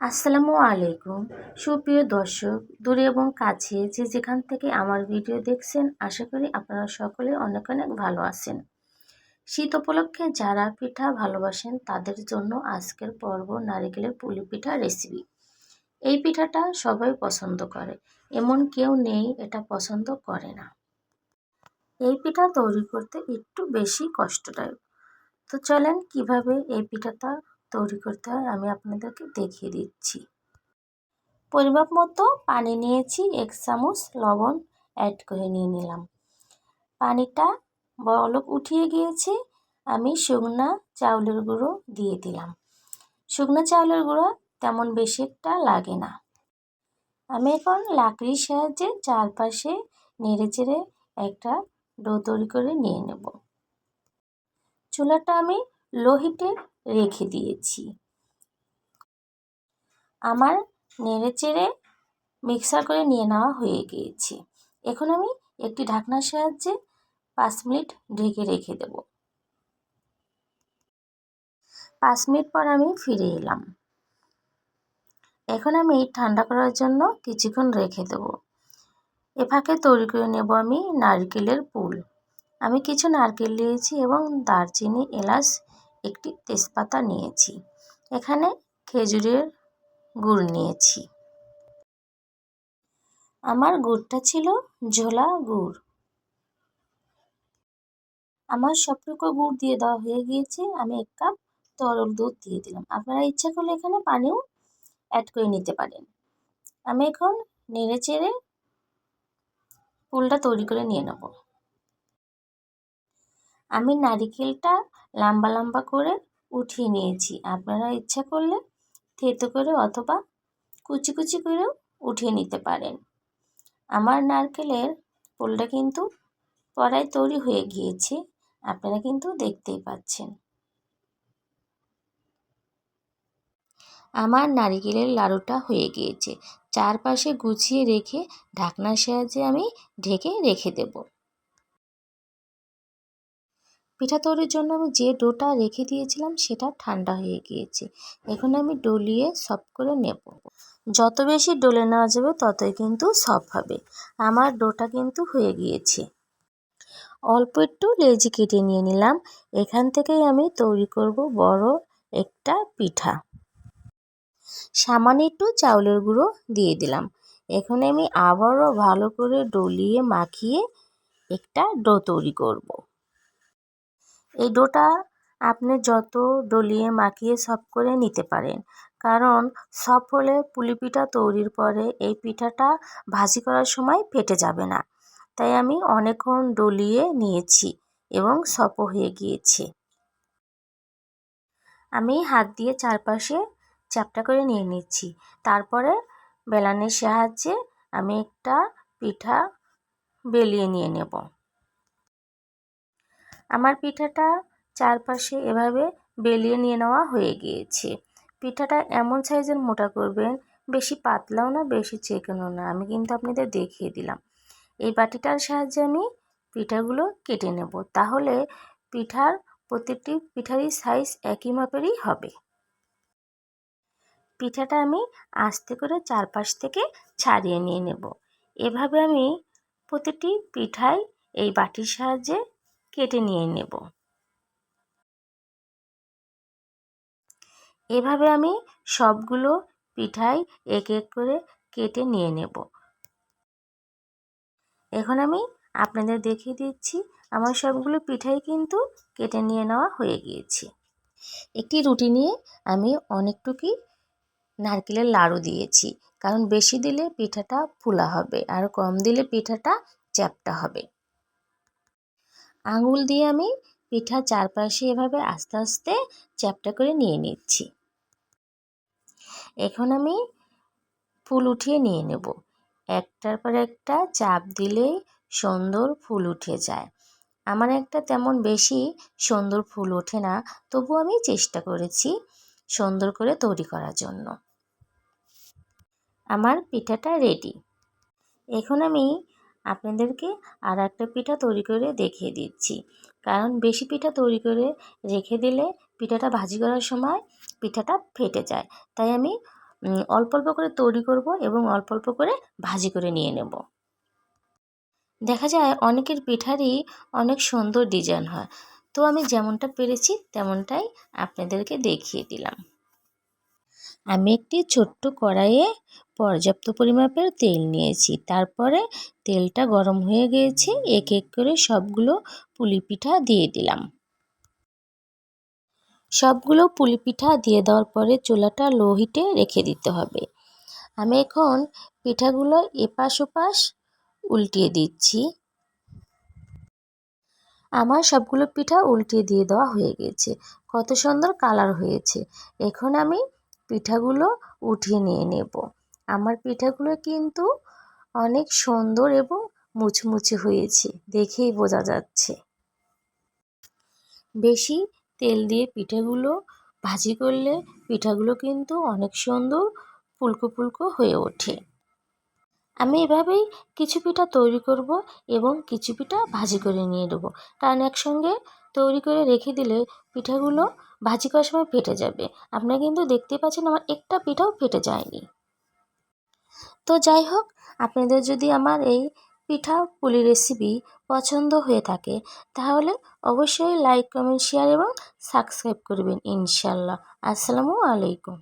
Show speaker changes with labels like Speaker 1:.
Speaker 1: আসসালামু আলাইকুম। সুপ্রিয় দর্শক, দূরে এবং কাছে যে যেখান থেকে আমার ভিডিও দেখছেন, আশা করি আপনারা সকলে অনেক অনেক ভালো আছেন। শীত উপলক্ষে যারা পিঠা ভালোবাসেন, তাদের জন্য আজকের পর্ব নারিকেলের পুলি পিঠা রেসিপি এই পিঠাটা সবাই পছন্দ করে, এমন কেউ নেই এটা পছন্দ করে না। এই পিঠা তৈরি করতে একটু বেশি কষ্টদায়ক। তো চলেন কীভাবে এই পিঠাটা তৈরি করতে হয়, আমি আপনাদেরকে দেখিয়ে দিচ্ছি। পরিমাপ মতো পানি নিয়েছি, এক চামচ লবণ অ্যাড করে নিয়ে নিলাম। পানিটা বলক উঠিয়ে গিয়েছে, আমি শুকনা চাউলের গুঁড়ো দিয়ে দিলাম। শুকনো চাউলের গুঁড়ো তেমন বেশি একটা লাগে না। আমি এখন লাকড়ির সাহায্যে চারপাশে নেড়ে চেড়ে একটা ডো তৈরি করে নিয়ে নেব। চুলাটা আমি লো হিটে রেখে দিয়েছি। আমার নেড়ে চেড়ে মিক্সার করে নিয়ে নেওয়া হয়ে গিয়েছে। এখন আমি একটি ঢাকনার সাহায্যে পাঁচ মিনিট ঢেকে রেখে দেব। পাঁচ মিনিট পর আমি ফিরে এলাম। এখন আমি ঠান্ডা করার জন্য কিছুক্ষণ রেখে দেব। এ ফাঁকে তৈরি করে নেব আমি নারকেলের পুল। আমি কিছু নারকেল নিয়েছি এবং দারচিনি, এলাচ একটি তেজপাতা নিয়েছি। এখানে খেজুরের গুড় নিয়েছি। আমার গুড়টা ছিল ঝোলা গুড়। আমার সবটুকু গুড় দিয়ে দেওয়া হয়ে গিয়েছে। আমি এক কাপ তরল দুধ দিয়ে দিলাম। আপনারা ইচ্ছা করলে এখানে পানিও অ্যাড করে নিতে পারেন। আমি এখন নেড়ে চেড়ে ফুলটা তৈরি করে নিয়ে নেব। আমি নারিকেলটা লম্বা লম্বা করে উঠিয়ে নিয়েছি। আপনারা ইচ্ছা করলে থেতো করে অথবা কুচি কুচি করেও উঠিয়ে নিতে পারেন। আমার নারকেলের ফুলটা কিন্তু পড়ায় তৈরি হয়ে গিয়েছে। আপনারা কিন্তু দেখতেই পাচ্ছেন। আমার নারিকেলের লাড়ুটা হয়ে গিয়েছে। চারপাশে গুছিয়ে রেখে ঢাকনার সাহায্যে আমি ঢেকে রেখে দেব। পিঠা তৈরির জন্য আমি যে ডোটা রেখে দিয়েছিলাম, সেটা ঠান্ডা হয়ে গিয়েছে। এখন আমি ডলিয়ে সফট করে নেব। যত বেশি ডলে নেওয়া যাবে, ততই কিন্তু সফট হবে। আমার ডোটা কিন্তু হয়ে গিয়েছে। অল্প একটু লেজি কেটে নিয়ে নিলাম। এখান থেকেই আমি তৈরি করব বড় একটা পিঠা। সামান্য একটু চাউলের গুঁড়ো দিয়ে দিলাম। এখন আমি আবারও ভালো করে ডলিয়ে মাখিয়ে একটা ডো তৈরি করব। এই ডোটা আপনি যত ডলিয়ে মাখিয়ে সব করে নিতে পারেন। কারণ সব হলে পুলি পিঠা তৈরির পরে এই পিঠাটা ভাজি করার সময় ফেটে যাবে না। তাই আমি অনেকক্ষণ ডলিয়ে নিয়েছি এবং সপো হয়ে গিয়েছে। আমি হাত দিয়ে চারপাশে চ্যাপটা করে নিয়ে নিচ্ছি। তারপরে বেলানের সাহায্যে আমি একটা পিঠা বেলিয়ে নিয়ে নেব। আমার পিঠাটা চারপাশে এভাবে বেলিয়ে নিয়ে নেওয়া হয়ে গিয়েছে। পিঠাটা এমন সাইজের মোটা করবেন, বেশি পাতলাও না, বেশি চেকেনও না। আমি কিন্তু আপনাদের দেখিয়ে দিলাম। এই বাটিটার সাহায্যে আমি পিঠাগুলো কেটে নেব। তাহলে পিঠার প্রতিটি পিঠারই সাইজ একই মাপেরই হবে। পিঠাটা আমি আস্তে করে চারপাশ থেকে ছাড়িয়ে নিয়ে নেব। এভাবে আমি প্রতিটি পিঠাই এই বাটির সাহায্যে কেটে নিয়ে নেব। এভাবে আমি সবগুলো পিঠাই এক এক করে কেটে নিয়ে নেব। এখন আমি আপনাদের দেখিয়ে দিচ্ছি, আমার সবগুলো পিঠাই কিন্তু কেটে নিয়ে নেওয়া হয়ে গিয়েছে। একটি রুটি নিয়ে আমি অনেকটুকুই নারকেলের লাড়ু দিয়েছি, কারণ বেশি দিলে পিঠাটা ফুলা হবে, আর কম দিলে পিঠাটা চ্যাপটা হবে। আঙুল দিয়ে আমি পিঠা চারপাশে এভাবে আস্তে আস্তে চ্যাপটা করে নিয়ে নিচ্ছি। এখন আমি ফুল উঠিয়ে নিয়ে নেব। একটার পর একটা চাপ দিলেই সুন্দর ফুল উঠে যায়। আমার একটা তেমন বেশি সুন্দর ফুল ওঠে না, তবু আমি চেষ্টা করেছি সুন্দর করে তৈরি করার জন্য। আমার পিঠাটা রেডি এখন আমি আপনাদেরকে আর একটা পিঠা তৈরি করে দেখিয়ে দিচ্ছি। কারণ বেশি পিঠা তৈরি করে রেখে দিলে পিঠাটা ভাজি করার সময় পিঠাটা ফেটে যায়। তাই আমি অল্প অল্প করে তৈরি করব এবং অল্প অল্প করে ভাজি করে নিয়ে নেব। দেখা যায় অনেকের পিঠারই অনেক সুন্দর ডিজাইন হয়। তো আমি যেমনটা পেরেছি তেমনটাই আপনাদেরকে দেখিয়ে দিলাম। আমি একটি ছোট্ট কড়াইয়ে পর্যাপ্ত পরিমাপের তেল নিয়েছি। তারপরে তেলটা গরম হয়ে গিয়েছে এক এক করে সবগুলো পুলি পিঠা দিয়ে দিলাম। সবগুলো পুলি পিঠা দিয়ে দেওয়ার পরে চুলাটা লো হিটে রেখে দিতে হবে। আমি এখন পিঠাগুলো এপাশ ওপাশ উল্টিয়ে দিচ্ছি। আমার সবগুলো পিঠা উল্টিয়ে দিয়ে দেওয়া হয়ে গেছে। কত সুন্দর কালার হয়েছে। এখন আমি পিঠাগুলো উঠিয়ে নিয়ে নেব। আমার পিঠাগুলো কিন্তু অনেক সুন্দর এবং মুচমুচে হয়েছে, দেখেই বোঝা যাচ্ছে। বেশি তেল দিয়ে পিঠাগুলো ভাজি করলে পিঠাগুলো কিন্তু অনেক সুন্দর ফুলকো ফুলকো হয়ে ওঠে। আমি এভাবেই কিছু পিঠা তৈরি করব এবং কিছু পিঠা ভাজি করে নিয়ে নেব। কারণ একসঙ্গে তৈরি করে রেখে দিলে পিঠাগুলো ভাজি করার সময় ফেটে যাবে। আপনারা কিন্তু দেখতে পাচ্ছেন আমার একটা পিঠাও ফেটে যায়নি। তো যাই হোক, আপনাদের যদি আমার এই পিঠা পুলি রেসিপি পছন্দ হয়ে থাকে, তাহলে অবশ্যই লাইক কমেন্ট শেয়ার এবং সাবস্ক্রাইব করবেন ইনশাল্লাহ। আসসালামু আলাইকুম।